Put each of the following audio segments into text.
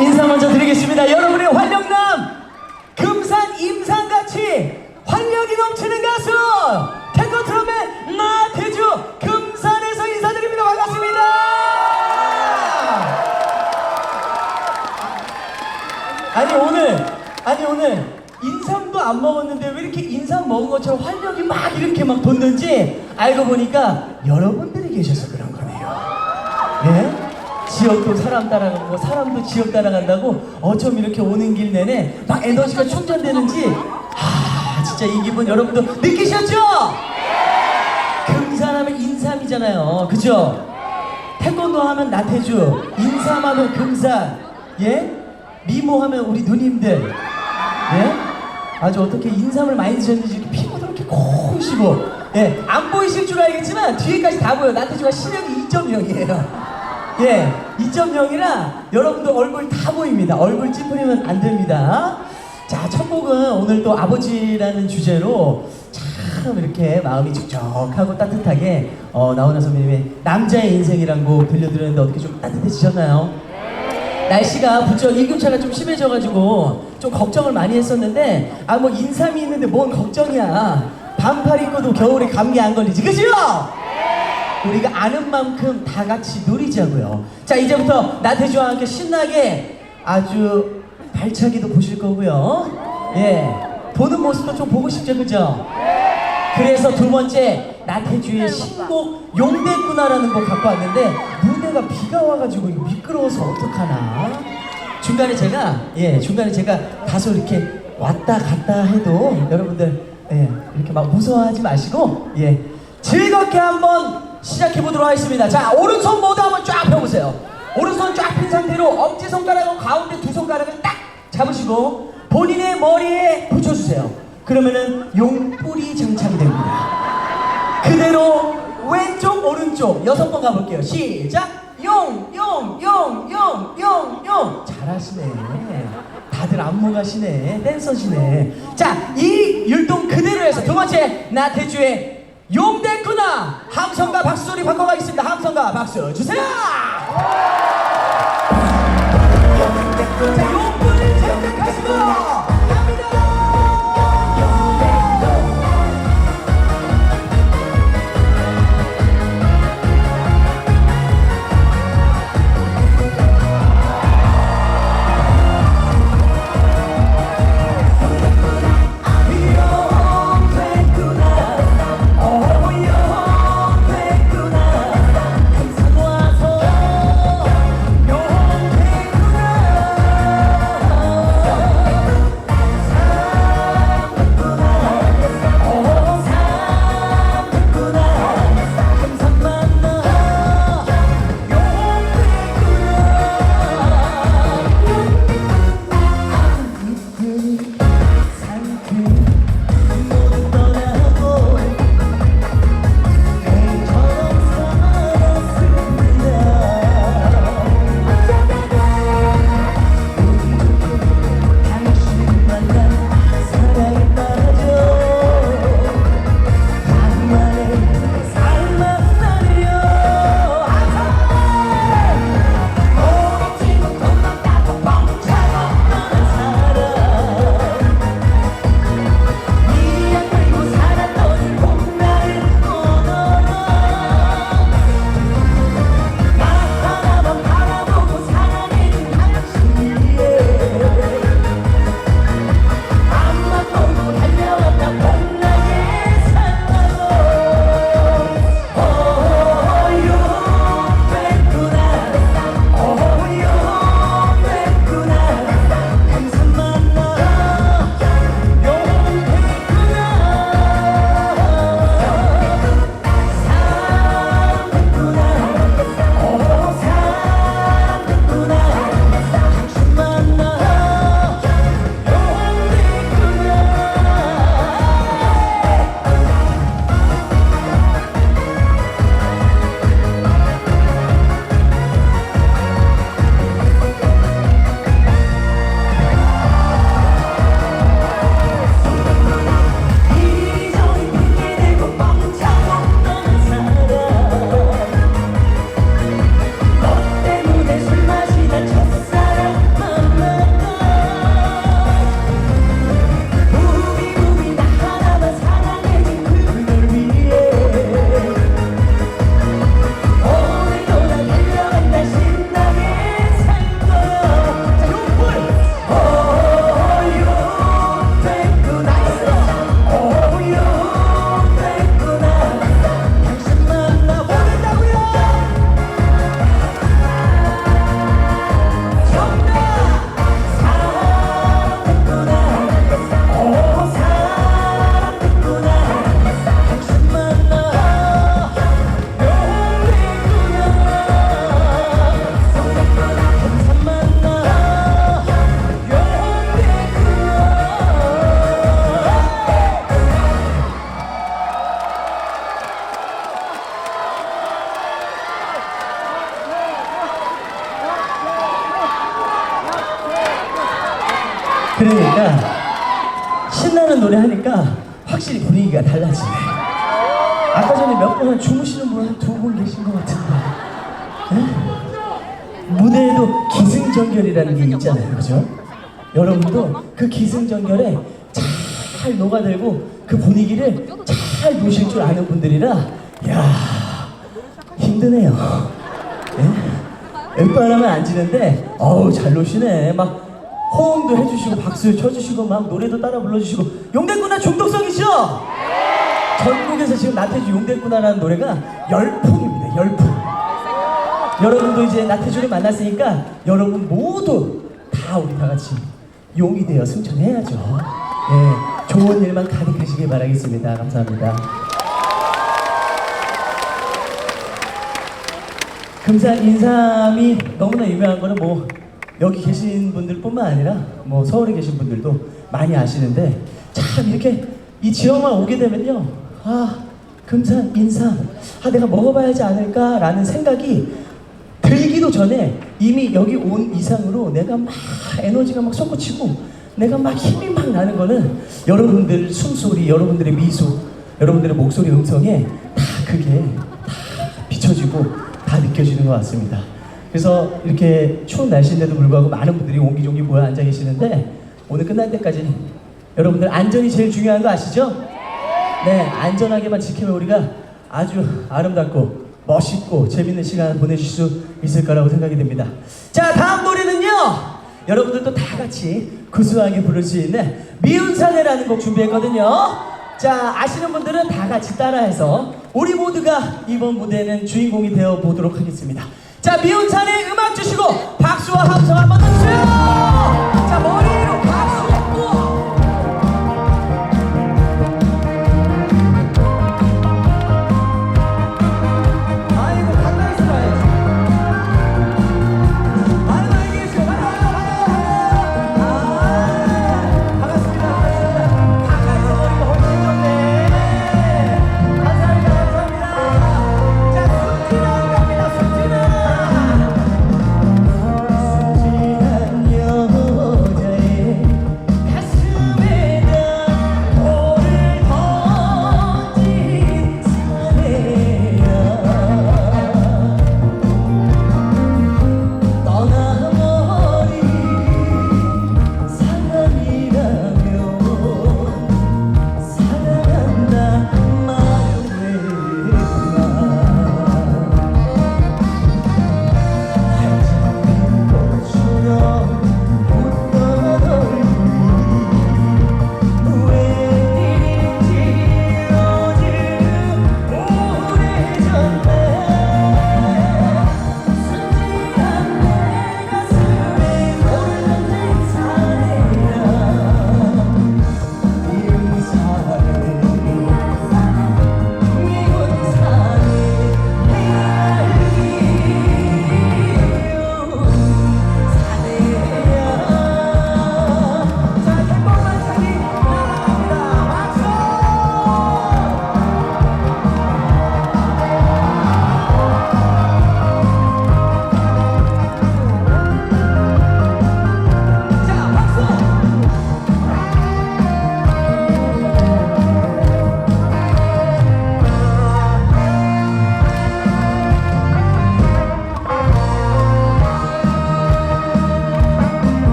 인사 먼저 드리겠습니다. 여러분의 활력남 금산 임산같이 활력이 넘치는 가수 태권 트럼의 나태주 금산에서 인사드립니다. 반갑습니다. 아니 오늘 아니 오늘 인삼도 안 먹었는데 왜 이렇게 인삼 먹은 것처럼 활력이 막 이렇게 막 돋는지 알고 보니까 여러분들이 거네요. 예? 지역도 사람 따라가고 사람도 지역 따라간다고 어쩜 이렇게 오는 길 내내 막 에너지가 충전되는지 아 진짜 이 기분 여러분도 느끼셨죠? 금산하면 인삼이잖아요 그죠? 태권도 하면 나태주 인삼하면 금산 예? 미모하면 우리 누님들 예? 아주 어떻게 인삼을 많이 드셨는지 피부도 이렇게 고우시고 예, 안 보이실 줄 알겠지만 뒤에까지 다 보여 나태주가 시력이 2.0이에요 예, 2.0이라 여러분들 얼굴 다 보입니다. 얼굴 찌푸리면 안 됩니다. 자, 첫 곡은 오늘 또 아버지라는 주제로 참 이렇게 마음이 촉촉하고 따뜻하게 어, 나훈아 선배님의 남자의 인생이란 곡 들려드렸는데 어떻게 좀 따뜻해지셨나요? 날씨가 부쩍 일교차가 좀 심해져가지고 좀 걱정을 많이 했었는데 아 뭐 인삼이 있는데 뭔 걱정이야 반팔 입고도 겨울에 감기 안 걸리지 그죠? 우리가 아는 만큼 다 같이 누리자고요. 자 이제부터 나태주와 함께 신나게 아주 발차기도 보실 거고요. 예 보는 모습도 좀 보고 싶죠 그죠? 그래서 두 번째 나태주의 신곡 용됐구나라는 곡 갖고 왔는데 무대가 비가 와가지고 미끄러워서 어떡하나? 중간에 제가 예 중간에 제가 다소 이렇게 왔다 갔다 해도 여러분들 예 이렇게 막 무서워하지 마시고 예 즐겁게 한번 시작해 보도록 하겠습니다. 자 오른손 모두 한번 쫙 펴보세요. 오른손 쫙 핀 상태로 엄지 손가락은 가운데 두 손가락을 딱 잡으시고 본인의 머리에 붙여주세요. 그러면은 용뿔이 장착이 됩니다. 그대로 왼쪽 오른쪽 여섯 번 가볼게요. 시작! 용 용 용 용 용 용! 잘하시네. 다들 안무가 시네. 댄서시네. 자 이 율동 그대로 해서 두 번째 나태주의 용됐구나 함성과 박수 소리 바꿔가겠습니다. 함성과 박수 주세요! 자 용뿔을 장착하시고 그러니까 신나는 노래 하니까 확실히 분위기가 달라지네. 아까 전에 몇 번 주무시는 분 한 두 분 계신 것 같은데. 예? 무대에도 기승전결이라는 게 있잖아요, 그죠? 여러분도 그 기승전결에 잘 녹아들고 그 분위기를 잘 노실 줄 아는 분들이라, 야 힘드네요. 예? 웬만하면 안 지는데, 어우, 잘 노시네. 막 호응도 해주시고, 박수 쳐주시고, 막 노래도 따라 불러주시고, 용대구나 중독성이죠? 전국에서 지금 나태주 용대구나라는 노래가 열풍입니다, 열풍. 여러분도 이제 나태주를 만났으니까 여러분 모두 다 우리 다 같이 용이 되어 승천해야죠. 예, 좋은 일만 가득하시길 바라겠습니다. 감사합니다. 금산 인삼이 너무나 유명한 거는 뭐 여기 계신 분들뿐만 아니라 뭐 서울에 계신 분들도 많이 아시는데 참 이렇게 이 지역만 오게 되면요 아 금산 인삼 아 내가 먹어봐야지 않을까라는 생각이 들기도 전에 이미 여기 온 이상으로 내가 막 에너지가 막 솟구치고 내가 막 힘이 막 나는 거는 여러분들 숨소리 여러분들의 미소 여러분들의 목소리 음성에 다 그게 다 비춰지고 다 느껴지는 것 같습니다. 그래서 이렇게 추운 날씨인데도 불구하고 많은 분들이 옹기종기 모여 앉아 계시는데 오늘 끝날 때까지 여러분들 안전이 제일 중요한 거 아시죠? 네, 안전하게만 지키면 우리가 아주 아름답고 멋있고 재밌는 시간 보내실 수 있을 거라고 생각이 됩니다. 자, 다음 노래는요. 여러분들도 다 같이 구수하게 부를 수 있는 미운 사내라는 곡 준비했거든요. 자, 아시는 분들은 다 같이 따라해서 우리 모두가 이번 무대는 주인공이 되어 보도록 하겠습니다. 자, 미운 사내 음악 주시고 박수와 함성 한번 더 주세요.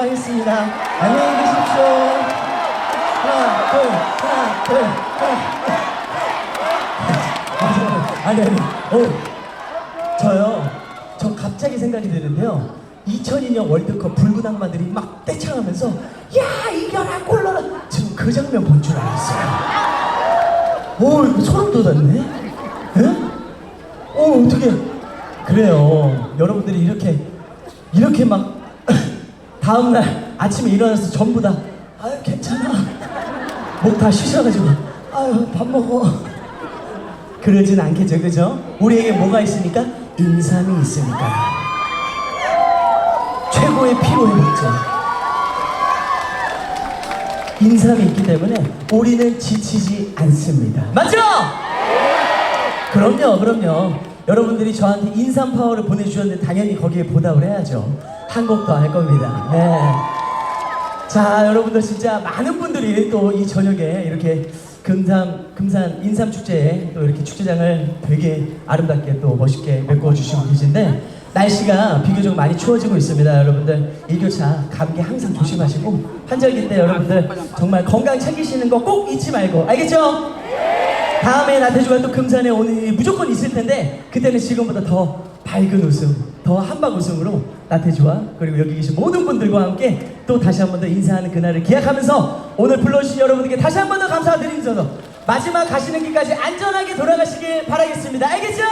하겠습니다. 안녕히 계십시오. 하나, 둘, 하나, 둘, 하나. 아니, 아니, 어, 저요. 저 갑자기 생각이 드는데요. 2002년 월드컵 붉은 악마들이 막 떼창하면서 야 이겨라 골 넣어라 지금 그 장면 본 줄 알았어요. 오 이거 소름 돋았네. 에? 어 어떻게 그래요. 여러분들이 이렇게 이렇게 막 다음날 아침에 일어나서 전부 다 아유 괜찮아 목 다 쉬셔가지고 아유 밥 먹어 그러진 않겠죠 그죠? 우리에게 뭐가 있으니까 인삼이 있으니까 최고의 피로 회복제 인삼이 있기 때문에 우리는 지치지 않습니다 맞죠? 그럼요, 그럼요. 여러분들이 저한테 인삼 파워를 보내주셨는데 당연히 거기에 보답을 해야죠. 한곡더할 겁니다. 네. 자, 여러분들 진짜 많은 분들이 또 이 저녁에 이렇게 금산, 금산 인삼 축제에 또 이렇게 축제장을 되게 아름답게 또 멋있게 메꿔 주시고 계신데 날씨가 비교적 많이 추워지고 있습니다. 여러분들 일교차 감기 항상 조심하시고 환절기 때 여러분들 정말 건강 챙기시는 거 꼭 잊지 말고 알겠죠? 다음에 나태주가 또 금산에 오는 일이 무조건 있을 텐데 그때는 지금보다 더 밝은 웃음, 더 한박 웃음으로 나태주와 그리고 여기 계신 모든 분들과 함께 또 다시 한 번 더 인사하는 그날을 기약하면서 오늘 불러주신 여러분들께 다시 한 번 더 감사드리면서 마지막 가시는 길까지 안전하게 돌아가시길 바라겠습니다. 알겠죠?